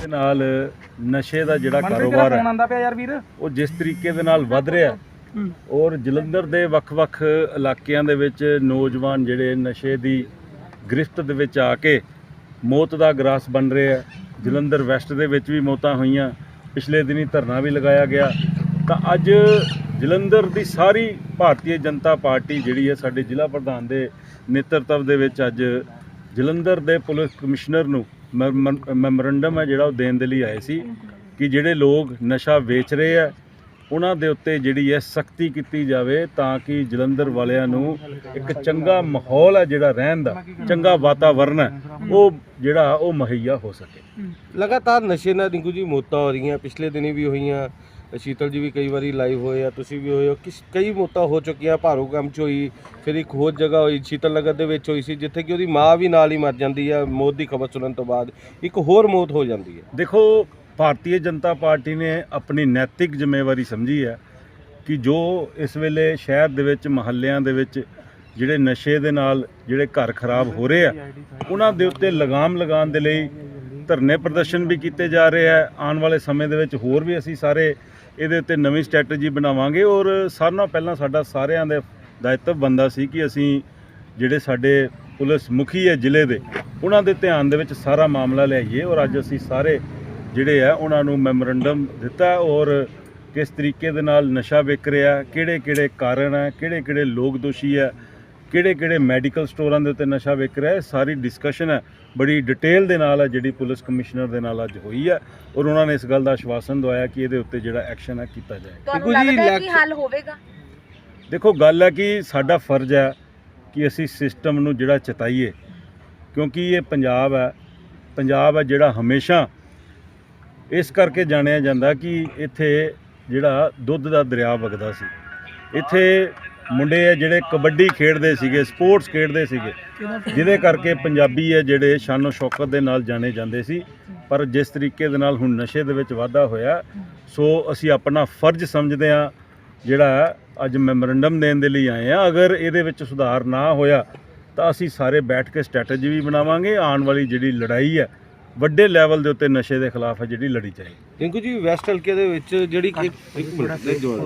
ਦੇ ਨਾਲ ਨਸ਼ੇ ਦਾ ਜਿਹੜਾ ਕਾਰੋਬਾਰ ਹੈ ਆਉਂਦਾ ਪਿਆ ਯਾਰ ਵੀਰ? ਉਹ ਜਿਸ ਤਰੀਕੇ ਦੇ ਨਾਲ ਵੱਧ ਰਿਹਾ ਔਰ ਜਲੰਧਰ ਦੇ ਵੱਖ-ਵੱਖ ਇਲਾਕਿਆਂ ਦੇ ਵਿੱਚ ਨੌਜਵਾਨ ਜਿਹੜੇ ਨਸ਼ੇ ਦੀ ਗ੍ਰਿਫਤ ਦੇ ਵਿੱਚ ਆ ਕੇ ਮੌਤ ਦਾ ਗਰਾਸ ਬਣ ਰਹੇ ਆ ਜਲੰਧਰ ਵੈਸਟ ਦੇ ਵਿੱਚ ਵੀ ਮੌਤਾਂ ਹੋਈਆਂ। ਪਿਛਲੇ ਦਿਨੀ ਧਰਨਾ ਵੀ ਲਗਾਇਆ ਗਿਆ। ਤਾਂ ਅੱਜ ਜਲੰਧਰ ਦੀ ਸਾਰੀ ਭਾਰਤੀ ਜਨਤਾ ਪਾਰਟੀ ਜਿਹੜੀ ਹੈ ਸਾਡੇ ਜ਼ਿਲ੍ਹਾ ਪ੍ਰਧਾਨ ਦੇ ਨੇਤਰਤਵ ਦੇ ਵਿੱਚ ਅੱਜ ਜਲੰਧਰ ਦੇ ਪੁਲਿਸ ਕਮਿਸ਼ਨਰ ਨੂੰ ਮੈਮੋਰੰਡਮ ਹੈ ਜਿਹੜਾ ਉਹ ਦੇਣ ਦੇ ਲਈ ਆਏ ਸੀ ਕਿ ਜਿਹੜੇ ਲੋਕ ਨਸ਼ਾ ਵੇਚ ਰਹੇ ਆ, ਉਹਨਾਂ ਦੇ ਉੱਤੇ ਜਿਹੜੀ ਹੈ ਸਖਤੀ ਕੀਤੀ ਜਾਵੇ ਤਾਂ ਕਿ ਜਲੰਧਰ ਵਾਲਿਆਂ ਨੂੰ ਇੱਕ ਚੰਗਾ ਮਾਹੌਲ ਹੈ ਜਿਹੜਾ ਰਹਿਣ ਦਾ, ਚੰਗਾ ਵਾਤਾਵਰਨ ਹੈ, ਉਹ ਜਿਹੜਾ ਉਹ ਮੁਹੱਈਆ ਹੋ ਸਕੇ। ਲਗਾਤਾਰ ਨਸ਼ੇ ਨਾਲ ਰਿੰਕੂ ਜੀ ਮੌਤਾਂ ਹੋ ਰਹੀਆਂ, ਪਿਛਲੇ ਦਿਨੀ ਵੀ ਹੋਈਆਂ ਸ਼ੀਤਲ ਜੀ ਵੀ ਕਈ ਵਾਰੀ ਲਾਈਵ ਹੋਏ ਆ, ਤੁਸੀਂ ਵੀ ਹੋਏ ਹੋ, ਕਿਸ ਕਈ ਮੌਤਾਂ ਹੋ ਚੁੱਕੀਆਂ ਭਾਰੂ ਕੰਮ ਚ ਹੋਈ, ਫਿਰ ਇੱਕ ਹੋਰ ਜਗ੍ਹਾ ਹੋਈ ਸ਼ੀਤਲ ਨਗਰ ਦੇ ਵਿੱਚ ਹੋਈ ਸੀ, ਜਿੱਥੇ ਕਿ ਉਹਦੀ ਮਾਂ ਵੀ ਨਾਲ ਹੀ ਮਰ ਜਾਂਦੀ ਆ, ਮੌਤ ਦੀ ਖਬਰ ਸੁਣਨ ਤੋਂ ਬਾਅਦ, ਇੱਕ ਹੋਰ ਮੌਤ ਹੋ ਜਾਂਦੀ ਹੈ। ਦੇਖੋ, ਭਾਰਤੀ ਜਨਤਾ ਪਾਰਟੀ ਨੇ ਆਪਣੀ ਨੈਤਿਕ ਜ਼ਿੰਮੇਵਾਰੀ ਸਮਝੀ ਹੈ ਕਿ ਜੋ ਇਸ ਵੇਲੇ ਸ਼ਹਿਰ ਦੇ ਵਿੱਚ, ਮਹੱਲਿਆਂ ਦੇ ਵਿੱਚ ਜਿਹੜੇ ਨਸ਼ੇ ਦੇ ਨਾਲ ਜਿਹੜੇ ਘਰ ਖਰਾਬ ਹੋ ਰਹੇ ਆ, ਉਹਨਾਂ ਦੇ ਉੱਤੇ ਲਗਾਮ ਲਗਾਉਣ ਦੇ ਲਈ ਧਰਨੇ ਪ੍ਰਦਰਸ਼ਨ ਵੀ ਕੀਤੇ ਜਾ ਰਹੇ ਆ। ਆਉਣ ਵਾਲੇ ਸਮੇਂ ਦੇ ਵਿੱਚ ਹੋਰ ਵੀ ਅਸੀਂ ਸਾਰੇ ਇਹਦੇ ਉੱਤੇ ਨਵੀਂ ਸਟ੍ਰੈਟਜੀ ਬਣਾਵਾਂਗੇ ਔਰ ਸਾਰਿਆਂ ਨਾਲੋਂ ਪਹਿਲਾਂ ਸਾਡਾ ਸਾਰਿਆਂ ਦੇ ਦਾਇਤਵ ਬੰਦਾ ਸੀ ਕਿ ਅਸੀਂ ਜਿਹੜੇ ਸਾਡੇ ਪੁਲਿਸ ਮੁਖੀ ਹੈ ਜ਼ਿਲ੍ਹੇ ਦੇ, ਉਹਨਾਂ ਦੇ ਧਿਆਨ ਦੇ ਵਿੱਚ ਸਾਰਾ ਮਾਮਲਾ ਲਿਆਈਏ ਔਰ ਅੱਜ ਅਸੀਂ ਸਾਰੇ ਜਿਹੜੇ ਆ, ਉਹਨਾਂ ਨੂੰ ਮੈਮੋਰੰਡਮ ਦਿੱਤਾ ਔਰ ਕਿਸ ਤਰੀਕੇ ਦੇ ਨਾਲ ਨਸ਼ਾ ਵਿਕ ਰਿਹਾ ਕਿਹੜੇ ਕਿਹੜੇ ਕਾਰਨ ਹੈ ਕਿਹੜੇ ਕਿਹੜੇ ਲੋਕ ਦੋਸ਼ੀ ਹੈ ਕਿਹੜੇ ਕਿਹੜੇ ਮੈਡੀਕਲ ਸਟੋਰਾਂ ਦੇ ਉੱਤੇ ਨਸ਼ਾ ਵਿਕ ਰਿਹਾ ਹੈ ਸਾਰੀ ਡਿਸਕਸ਼ਨ ਹੈ। ਬੜੀ ਡਿਟੇਲ ਦੇ ਨਾਲ ਹੈ ਜਿਹੜੀ ਪੁਲਿਸ ਕਮਿਸ਼ਨਰ ਦੇ ਨਾਲ ਅੱਜ ਹੋਈ ਹੈ ਔਰ ਉਹਨਾਂ ਨੇ ਇਸ ਗੱਲ ਦਾ ਆਸ਼ਵਾਸਨ ਦਵਾਇਆ ਕਿ ਇਹਦੇ ਉੱਤੇ ਜਿਹੜਾ ਐਕਸ਼ਨ ਹੈ ਕੀਤਾ ਜਾਏਗਾ। ਤੁਹਾਨੂੰ ਲੱਗਦਾ ਹੈ ਕਿ ਹੱਲ ਹੋਵੇਗਾ? ਦੇਖੋ ਗੱਲ ਹੈ ਕਿ ਸਾਡਾ ਫਰਜ਼ ਹੈ ਕਿ ਅਸੀਂ ਸਿਸਟਮ ਨੂੰ ਜਿਹੜਾ ਚਤਾਈਏ ਕਿਉਂਕਿ ਇਹ ਪੰਜਾਬ ਹੈ ਪੰਜਾਬ ਹੈ ਜਿਹੜਾ ਹਮੇਸ਼ਾ ਇਸ ਕਰਕੇ ਜਾਣਿਆ ਜਾਂਦਾ ਕਿ ਇੱਥੇ ਜਿਹੜਾ ਦੁੱਧ ਦਾ ਦਰਿਆ ਵਗਦਾ ਸੀ। ਇੱਥੇ ਮੁੰਡੇ ਹੈ ਜਿਹੜੇ ਕਬੱਡੀ ਖੇਡਦੇ ਸੀਗੇ ਸਪੋਰਟਸ ਖੇਡਦੇ ਸੀਗੇ। ਜਿਹਦੇ ਕਰਕੇ ਪੰਜਾਬੀ ਹੈ ਜਿਹੜੇ ਸ਼ਾਨੋ ਸ਼ੌਕਤ ਦੇ ਨਾਲ ਜਾਣੇ ਜਾਂਦੇ ਸੀ। ਪਰ ਜਿਸ ਤਰੀਕੇ ਦੇ ਨਾਲ ਹੁਣ ਨਸ਼ੇ ਦੇ ਵਿੱਚ ਵਾਧਾ ਹੋਇਆ ਸੋ ਅਸੀਂ ਆਪਣਾ ਫਰਜ਼ ਸਮਝਦੇ ਹਾਂ ਜਿਹੜਾ ਅੱਜ ਮੈਮੋਰੰਡਮ ਦੇਣ ਦੇ ਲਈ ਆਏ ਆ ਅਗਰ ਇਹਦੇ ਵਿੱਚ ਸੁਧਾਰ ਨਾ ਹੋਇਆ ਤਾਂ ਅਸੀਂ ਸਾਰੇ ਬੈਠ ਕੇ ਸਟ੍ਰੈਟਜੀ ਵੀ ਬਣਾਵਾਂਗੇ। ਆਉਣ ਵਾਲੀ ਜਿਹੜੀ ਲੜਾਈ ਹੈ ਵੱਡੇ ਲੈਵਲ ਦੇ ਉੱਤੇ ਨਸ਼ੇ ਦੇ ਖਿਲਾਫ ਹੈ ਜਿਹੜੀ ਲੜੀ ਜਾਏਗੀ। ਰਿੰਕੂ ਜੀ ਵੈਸਟ ਹਲਕੇ ਦੇ ਵਿੱਚ ਜਿਹੜੀ ਇੱਕ ਇੱਕ ਮਿੰਟ।